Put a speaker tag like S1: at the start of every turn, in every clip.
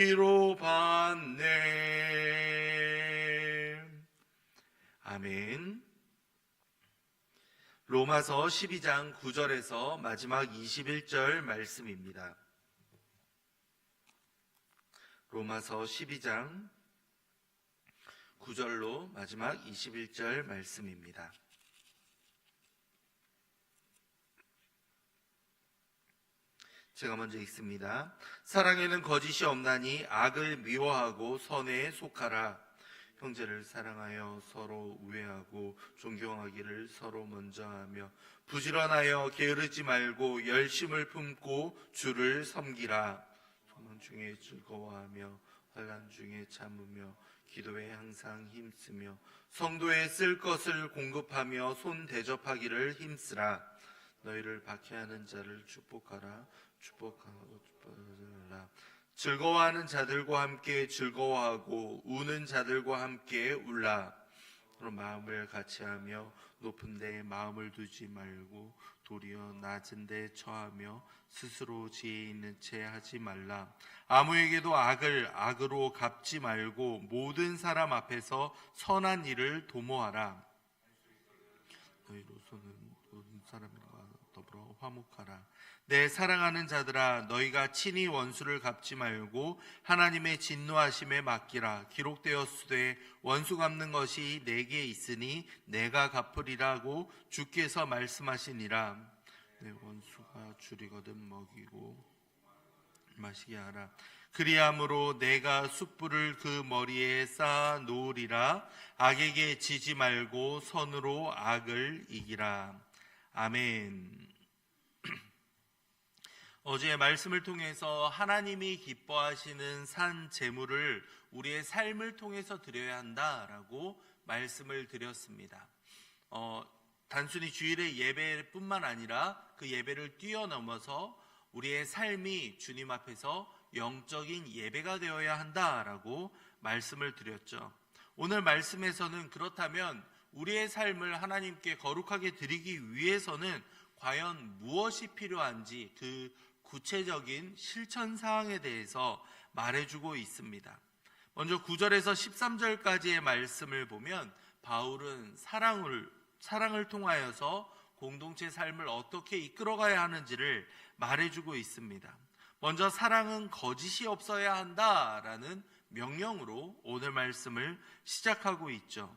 S1: 위로 받네. 아멘. 로마서 12장 9절에서 마지막 21절 말씀입니다. 로마서 12장 9절로 마지막 21절 말씀입니다. 제가 먼저 읽습니다. 사랑에는 거짓이 없나니 악을 미워하고 선에 속하라. 형제를 사랑하여 서로 우애하고 존경하기를 서로 먼저 하며 부지런하여 게으르지 말고 열심을 품고 주를 섬기라. 소망 중에 즐거워하며 환난 중에 참으며 기도에 항상 힘쓰며 성도에 쓸 것을 공급하며 손 대접하기를 힘쓰라. 너희를 박해하는 자를 축복하라. 축복하고 축복하라. 즐거워하는 자들과 함께 즐거워하고 우는 자들과 함께 울라. 그런 마음을 같이하며 높은 데에 마음을 두지 말고 도리어 낮은 데 처하며 스스로 지혜 있는 채 하지 말라. 아무에게도 악을 악으로 갚지 말고 모든 사람 앞에서 선한 일을 도모하라. 너희로서는 모든 사람과 더불어 화목하라. 내 사랑하는 자들아 너희가 친히 원수를 갚지 말고 하나님의 진노하심에 맡기라. 기록되었으되 원수 갚는 것이 내게 있으니 내가 갚으리라고 주께서 말씀하시니라. 내 원수가 줄이거든 먹이고 마시게 하라. 그리함으로 내가 숯불을 그 머리에 쌓아 놓으리라. 악에게 지지 말고 선으로 악을 이기라. 아멘 어제 말씀을 통해서 하나님이 기뻐하시는 산 제물을 우리의 삶을 통해서 드려야 한다라고 말씀을 드렸습니다. 어, 단순히 주일의 예배뿐만 아니라 그 예배를 뛰어넘어서 우리의 삶이 주님 앞에서 영적인 예배가 되어야 한다라고 말씀을 드렸죠. 오늘 말씀에서는 그렇다면 우리의 삶을 하나님께 거룩하게 드리기 위해서는 과연 무엇이 필요한지 그 구체적인 실천 사항에 대해서 말해주고 있습니다. 먼저 9절에서 13절까지의 말씀을 보면 바울은 사랑을 사랑을 통하여서 공동체 삶을 어떻게 이끌어가야 하는지를 말해주고 있습니다. 먼저 사랑은 거짓이 없어야 한다라는 명령으로 오늘 말씀을 시작하고 있죠.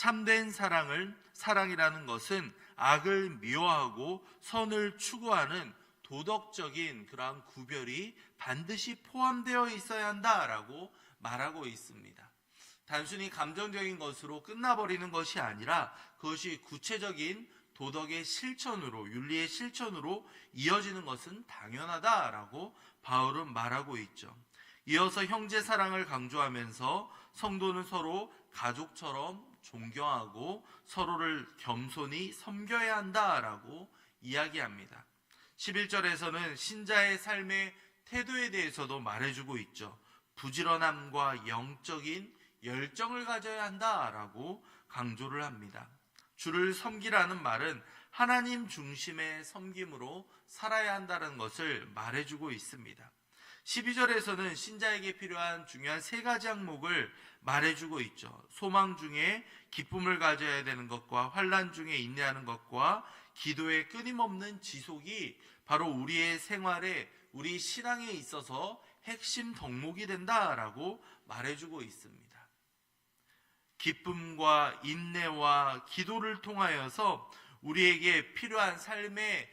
S1: 참된 사랑을 사랑이라는 것은 악을 미워하고 선을 추구하는 도덕적인 그러한 구별이 반드시 포함되어 있어야 한다라고 말하고 있습니다. 단순히 감정적인 것으로 끝나버리는 것이 아니라 그것이 구체적인 도덕의 실천으로, 윤리의 실천으로 이어지는 것은 당연하다라고 바울은 말하고 있죠. 이어서 형제 사랑을 강조하면서 성도는 서로 가족처럼 존경하고 서로를 겸손히 섬겨야 한다라고 이야기합니다. 11절에서는 신자의 삶의 태도에 대해서도 말해주고 있죠. 부지런함과 영적인 열정을 가져야 한다라고 강조를 합니다. 주를 섬기라는 말은 하나님 중심의 섬김으로 살아야 한다는 것을 말해주고 있습니다. 12절에서는 신자에게 필요한 중요한 세 가지 항목을 말해주고 있죠. 소망 중에 기쁨을 가져야 되는 것과 환란 중에 인내하는 것과 기도의 끊임없는 지속이 바로 우리의 생활에 우리 신앙에 있어서 핵심 덕목이 된다라고 말해주고 있습니다. 기쁨과 인내와 기도를 통하여서 우리에게 필요한 삶의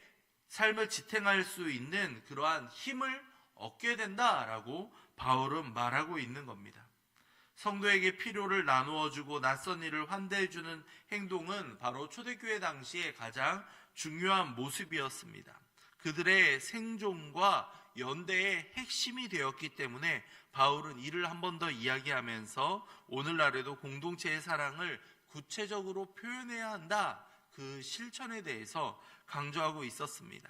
S1: 삶을 지탱할 수 있는 그러한 힘을 얻게 된다라고 바울은 말하고 있는 겁니다. 성도에게 필요를 나누어 주고 낯선 일을 환대해 주는 행동은 바로 초대교회 당시에 가장 중요한 모습이었습니다. 그들의 생존과 연대의 핵심이 되었기 때문에 바울은 이를 한 번 더 이야기하면서 오늘날에도 공동체의 사랑을 구체적으로 표현해야 한다. 그 실천에 대해서 강조하고 있었습니다.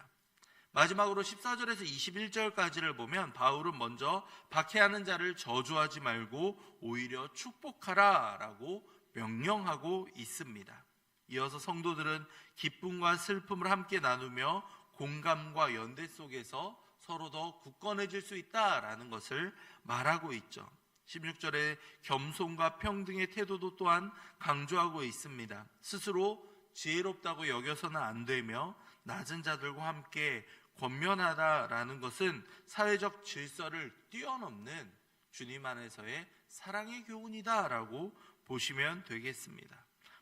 S1: 마지막으로 14절에서 21절까지를 보면 바울은 먼저 박해하는 자를 저주하지 말고 오히려 축복하라 라고 명령하고 있습니다. 이어서 성도들은 기쁨과 슬픔을 함께 나누며 공감과 연대 속에서 서로 더 굳건해질 수 있다라는 것을 말하고 있죠. 16절에 겸손과 평등의 태도도 또한 강조하고 있습니다. 스스로 지혜롭다고 여겨서는 안 되며 낮은 자들과 함께 권면하다라는 것은 사회적 질서를 뛰어넘는 주님 안에서의 사랑의 교훈이다라고 보시면 되겠습니다.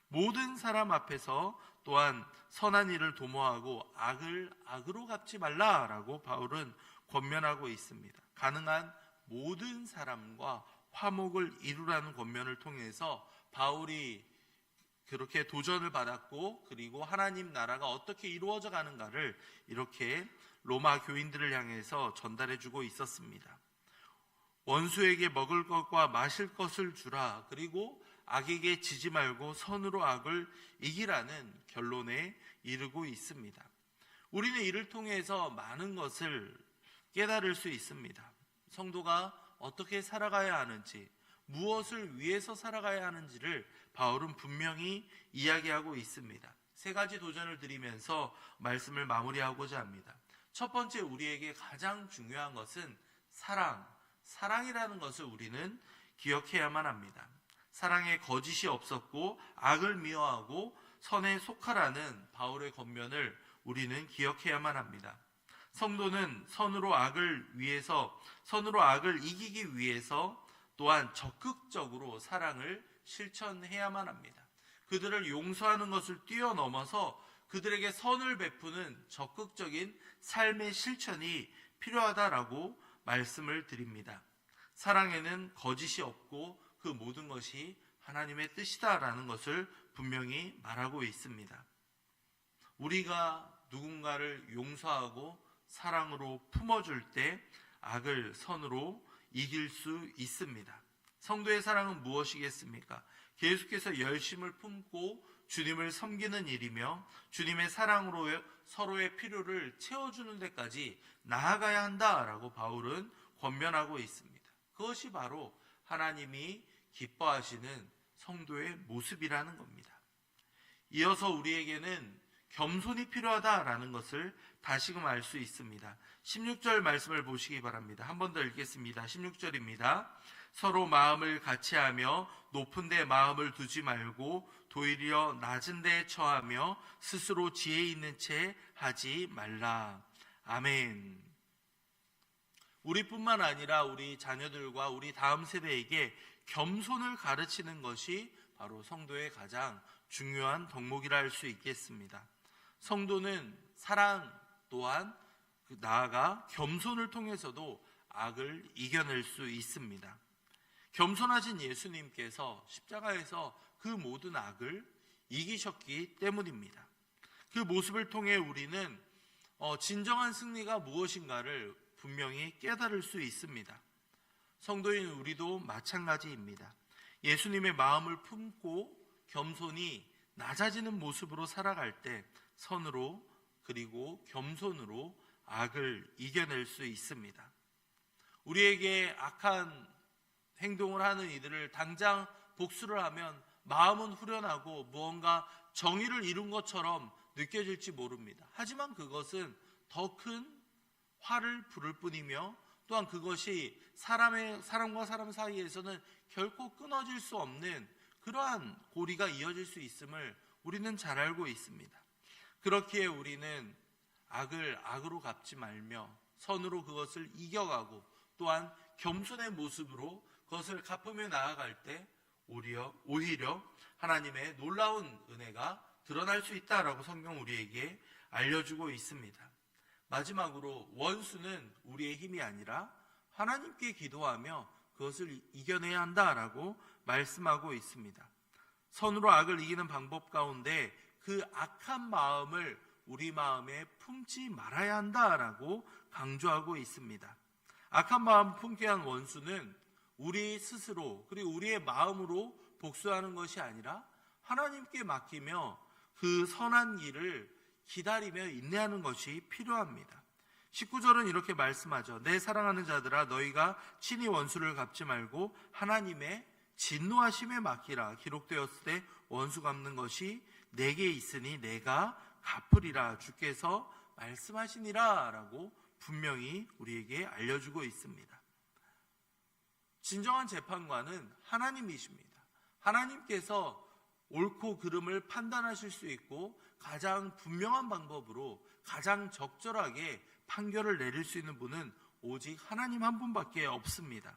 S1: 모든 사람 앞에서 또한 선한 일을 도모하고 악을 악으로 갚지 말라라고 바울은 권면하고 있습니다. 가능한 모든 사람과 화목을 이루라는 권면을 통해서 바울이 그렇게 도전을 받았고 그리고 하나님 나라가 어떻게 이루어져 가는가를 이렇게 로마 교인들을 향해서 전달해 주고 있었습니다. 원수에게 먹을 것과 마실 것을 주라. 그리고 악에게 지지 말고 선으로 악을 이기라는 결론에 이르고 있습니다. 우리는 이를 통해서 많은 것을 깨달을 수 있습니다. 성도가 어떻게 살아가야 하는지, 무엇을 위해서 살아가야 하는지를 바울은 분명히 이야기하고 있습니다. 세 가지 도전을 드리면서 말씀을 마무리하고자 합니다. 첫 번째 우리에게 가장 중요한 것은 사랑, 사랑이라는 것을 우리는 기억해야만 합니다. 사랑에 거짓이 없었고 악을 미워하고 선에 속하라는 바울의 권면을 우리는 기억해야만 합니다. 성도는 선으로 악을 위해서 선으로 악을 이기기 위해서 또한 적극적으로 사랑을 실천해야만 합니다. 그들을 용서하는 것을 뛰어넘어서 그들에게 선을 베푸는 적극적인 삶의 실천이 필요하다라고 말씀을 드립니다. 사랑에는 거짓이 없고 그 모든 것이 하나님의 뜻이다라는 것을 분명히 말하고 있습니다. 우리가 누군가를 용서하고 사랑으로 품어줄 때 악을 선으로 이길 수 있습니다. 성도의 사랑은 무엇이겠습니까? 계속해서 열심을 품고 주님을 섬기는 일이며 주님의 사랑으로 서로의 필요를 채워주는 데까지 나아가야 한다라고 바울은 권면하고 있습니다. 그것이 바로 하나님이 기뻐하시는 성도의 모습이라는 겁니다. 이어서 우리에게는 겸손이 필요하다라는 것을 다시금 알 수 있습니다. 16절 말씀을 보시기 바랍니다. 한 번 더 읽겠습니다. 16절입니다. 서로 마음을 같이 하며 높은 데 마음을 두지 말고 도리어 낮은 데에 처하며 스스로 지혜 있는 채 하지 말라. 아멘. 우리뿐만 아니라 우리 자녀들과 우리 다음 세대에게 겸손을 가르치는 것이 바로 성도의 가장 중요한 덕목이라 할 수 있겠습니다. 성도는 사랑 또한 그 나아가 겸손을 통해서도 악을 이겨낼 수 있습니다. 겸손하신 예수님께서 십자가에서 그 모든 악을 이기셨기 때문입니다. 그 모습을 통해 우리는 어, 진정한 승리가 무엇인가를 분명히 깨달을 수 있습니다. 성도인 우리도 마찬가지입니다. 예수님의 마음을 품고 겸손히 낮아지는 모습으로 살아갈 때 선으로 그리고 겸손으로 악을 이겨낼 수 있습니다. 우리에게 악한 행동을 하는 이들을 당장 복수를 하면 마음은 후련하고 무언가 정의를 이룬 것처럼 느껴질지 모릅니다. 하지만 그것은 더 큰 화를 부를 뿐이며 또한 그것이 사람의 사람과 사람 사이에서는 결코 끊어질 수 없는 그러한 고리가 이어질 수 있음을 우리는 잘 알고 있습니다. 그렇기에 우리는 악을 악으로 갚지 말며 선으로 그것을 이겨가고 또한 겸손의 모습으로 그것을 갚으며 나아갈 때 오히려, 오히려 하나님의 놀라운 은혜가 드러날 수 있다라고 성경 우리에게 알려주고 있습니다. 마지막으로 원수는 우리의 힘이 아니라 하나님께 기도하며 그것을 이겨내야 한다라고 말씀하고 있습니다. 선으로 악을 이기는 방법 가운데 그 악한 마음을 우리 마음에 품지 말아야 한다라고 강조하고 있습니다. 악한 마음 품게 한 원수는 우리 스스로 그리고 우리의 마음으로 복수하는 것이 아니라 하나님께 맡기며 그 선한 길을 기다리며 인내하는 것이 필요합니다. 19절은 이렇게 말씀하죠. 내 사랑하는 자들아 너희가 친히 원수를 갚지 말고 하나님의 진노하심에 맡기라. 기록되었을 때 원수 갚는 것이 내게 있으니 내가 갚으리라. 주께서 말씀하시니라 라고 분명히 우리에게 알려주고 있습니다. 진정한 재판관은 하나님이십니다. 하나님께서 옳고 그름을 판단하실 수 있고 가장 분명한 방법으로 가장 적절하게 판결을 내릴 수 있는 분은 오직 하나님 한 분밖에 없습니다.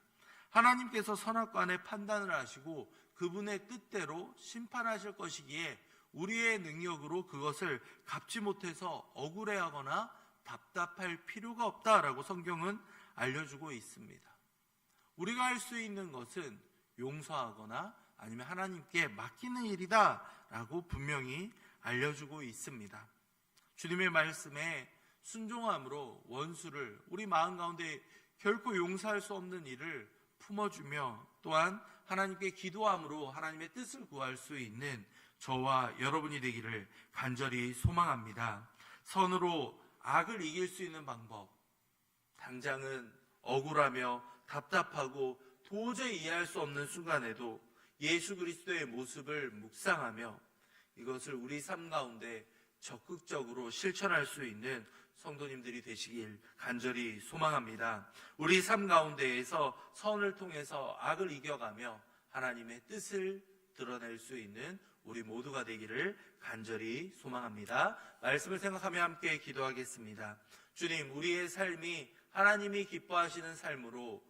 S1: 하나님께서 선악관의 판단을 하시고 그분의 뜻대로 심판하실 것이기에 우리의 능력으로 그것을 갚지 못해서 억울해하거나 답답할 필요가 없다라고 성경은 알려주고 있습니다. 우리가 할 수 있는 것은 용서하거나 아니면 하나님께 맡기는 일이다라고 분명히 알려주고 있습니다. 주님의 말씀에 순종함으로 원수를 우리 마음 가운데 결코 용서할 수 없는 일을 품어주며 또한 하나님께 기도함으로 하나님의 뜻을 구할 수 있는 저와 여러분이 되기를 간절히 소망합니다. 선으로 악을 이길 수 있는 방법. 당장은 억울하며 답답하고 도저히 이해할 수 없는 순간에도 예수 그리스도의 모습을 묵상하며 이것을 우리 삶 가운데 적극적으로 실천할 수 있는 성도님들이 되시길 간절히 소망합니다. 우리 삶 가운데에서 선을 통해서 악을 이겨가며 하나님의 뜻을 드러낼 수 있는 우리 모두가 되기를 간절히 소망합니다. 말씀을 생각하며 함께 기도하겠습니다. 주님, 우리의 삶이 하나님이 기뻐하시는 삶으로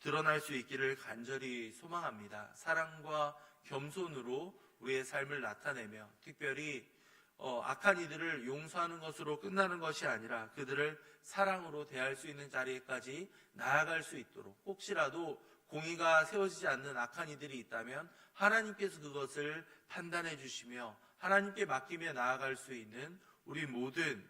S1: 드러날 수 있기를 간절히 소망합니다. 사랑과 겸손으로 우리의 삶을 나타내며 특별히 어, 악한 이들을 용서하는 것으로 끝나는 것이 아니라 그들을 사랑으로 대할 수 있는 자리에까지 나아갈 수 있도록 혹시라도 공의가 세워지지 않는 악한 이들이 있다면 하나님께서 그것을 판단해 주시며 하나님께 맡기며 나아갈 수 있는 우리 모든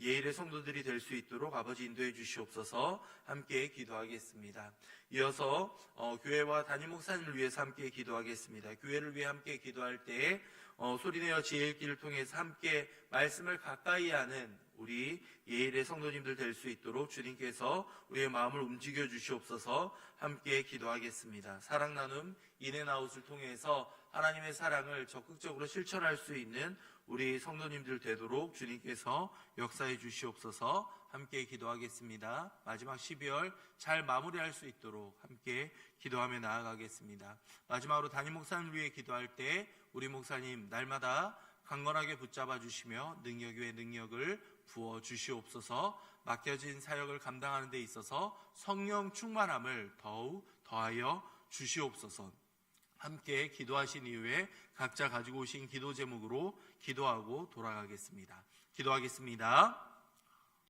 S1: 예일의 성도들이 될 수 있도록 아버지 인도해 주시옵소서 함께 기도하겠습니다. 이어서 어, 교회와 담임 목사님을 위해서 함께 기도하겠습니다. 교회를 위해 함께 기도할 때에 어, 소리내어 지혜일기를 통해서 함께 말씀을 가까이 하는 우리 예일의 성도님들 될 수 있도록 주님께서 우리의 마음을 움직여 주시옵소서 함께 기도하겠습니다. 사랑 나눔 인앤아웃을 통해서 하나님의 사랑을 적극적으로 실천할 수 있는 우리 성도님들 되도록 주님께서 역사해 주시옵소서 함께 기도하겠습니다. 마지막 12월 잘 마무리할 수 있도록 함께 기도하며 나아가겠습니다. 마지막으로 담임 목사님을 위해 기도할 때 우리 목사님 날마다 강건하게 붙잡아 주시며 능력 위에 능력을 부어 주시옵소서 맡겨진 사역을 감당하는 데 있어서 성령 충만함을 더욱 더하여 주시옵소서 함께 기도하신 이후에 각자 가지고 오신 기도 제목으로 기도하고 돌아가겠습니다. 기도하겠습니다.